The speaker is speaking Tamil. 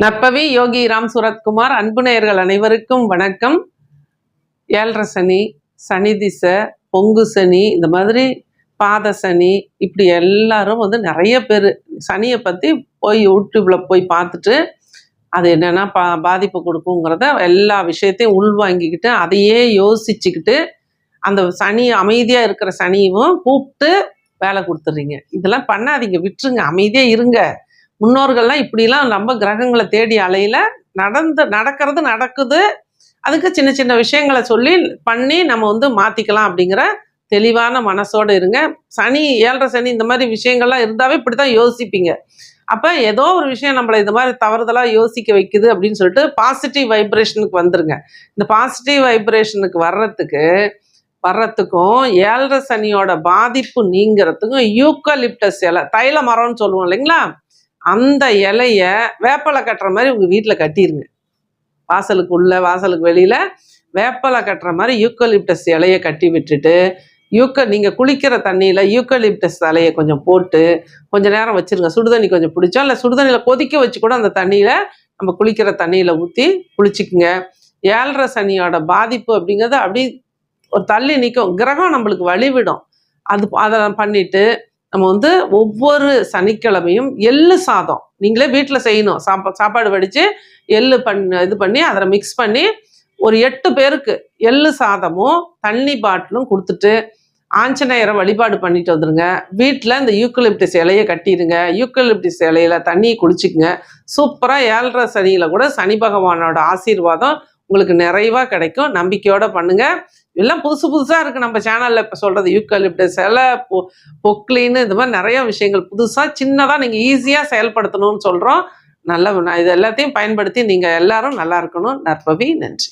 நற்பவி யோகி ராம் சுரத்குமார் அன்பு நேயர்கள் அனைவருக்கும் வணக்கம். ஏழரை சனி சனி திசை பொங்கு சனி இந்த மாதிரி பாத சனி இப்படி எல்லாரும் வந்து நிறைய பேர் சனியை பற்றி போய் யூடியூப்பில் போய் பார்த்துட்டு அது என்னென்னா பா பாதிப்பு கொடுக்குங்கிறத எல்லா விஷயத்தையும் உள்வாங்கிக்கிட்டு அதையே யோசிச்சுக்கிட்டு அந்த சனி அமைதியாக இருக்கிற சனியும் கூப்பிட்டு வேலை கொடுத்துட்றீங்க இதெல்லாம் பண்ணாதீங்க விட்டுருங்க அமைதியாக இருங்க. முன்னோர்கள்லாம் இப்படிலாம் நம்ம கிரகங்களை தேடி அலையில நடந்து நடக்கிறது நடக்குது. அதுக்கு சின்ன சின்ன விஷயங்களை சொல்லி பண்ணி நம்ம வந்து மாற்றிக்கலாம் அப்படிங்கிற தெளிவான மனசோடு இருங்க. சனி ஏழரை சனி இந்த மாதிரி விஷயங்கள்லாம் இருந்தாவே இப்படி தான் யோசிப்பீங்க. அப்போ ஏதோ ஒரு விஷயம் நம்மளை இந்த மாதிரி தவறுதலாக யோசிக்க வைக்குது அப்படின்னு சொல்லிட்டு பாசிட்டிவ் வைப்ரேஷனுக்கு வந்துருங்க. இந்த பாசிட்டிவ் வைப்ரேஷனுக்கு வர்றதுக்கு வர்றதுக்கும் ஏழரை சனியோட பாதிப்பு நீங்கிறதுக்கும் யூக்கலிப்டஸ் இலை தைல மரம்னு சொல்லுவோம் இல்லைங்களா? அந்த இலைய வேப்பலை கட்டுற மாதிரி உங்கள் வீட்டில் கட்டிடுங்க வாசலுக்கு உள்ள வாசலுக்கு வெளியில் வேப்பலை கட்டுற மாதிரி யூக்கலிப்டஸ் இலையை கட்டி விட்டுட்டு யூக்க நீங்கள் குளிக்கிற தண்ணியில் யூக்கலிப்டஸ் இலையை கொஞ்சம் போட்டு கொஞ்சம் நேரம் வச்சுருங்க. சுடுதண்ணி கொஞ்சம் பிடிச்சோம் இல்லை சுடுதண்ணியில் கொதிக்க வச்சு கூட அந்த தண்ணியில் நம்ம குளிக்கிற தண்ணியில் ஊற்றி குளிச்சுக்குங்க. ஏழரை சனியோட பாதிப்பு அப்படிங்கிறது அப்படி ஒரு தள்ளி நிற்கும் கிரகம் நம்மளுக்கு வழிவிடும். அது அதை பண்ணிட்டு நம்ம வந்து ஒவ்வொரு சனிக்கிழமையும் எள்ளு சாதம். நீங்களே வீட்டில் செய்யணும். சாப்பா சாப்பாடு வடித்து எள்ளு பண் இது பண்ணி அதில் மிக்ஸ் பண்ணி ஒரு எட்டு பேருக்கு எள்ளு சாதமும் தண்ணி பாட்டிலும் கொடுத்துட்டு ஆஞ்சநேயரை வழிபாடு பண்ணிட்டு வந்துடுங்க வீட்டில் இந்த யூக்கலிப்டிஸ் இலையை கட்டிடுங்க. யூக்கலிப்டிஸ் இலையில தண்ணி குளிச்சுக்குங்க சூப்பராக ஏழரை சனியில் கூட சனி பகவானோட ஆசீர்வாதம் உங்களுக்கு நிறைவாக கிடைக்கும். நம்பிக்கையோடு பண்ணுங்கள் எல்லாம் புதுசு புதுசாக இருக்குது நம்ம சேனலில் இப்போ சொல்கிறது யூக்கலிப்டஸ் இலை பொ பொக்லின்னு இந்த மாதிரி நிறைய விஷயங்கள் புதுசாக சின்னதாக நீங்கள் ஈஸியாக செயல்படுத்தணும்னு சொல்கிறோம் நல்ல இது எல்லாத்தையும் பயன்படுத்தி நீங்கள் எல்லாரும் நல்லா இருக்கணும். நற்பவி நன்றி.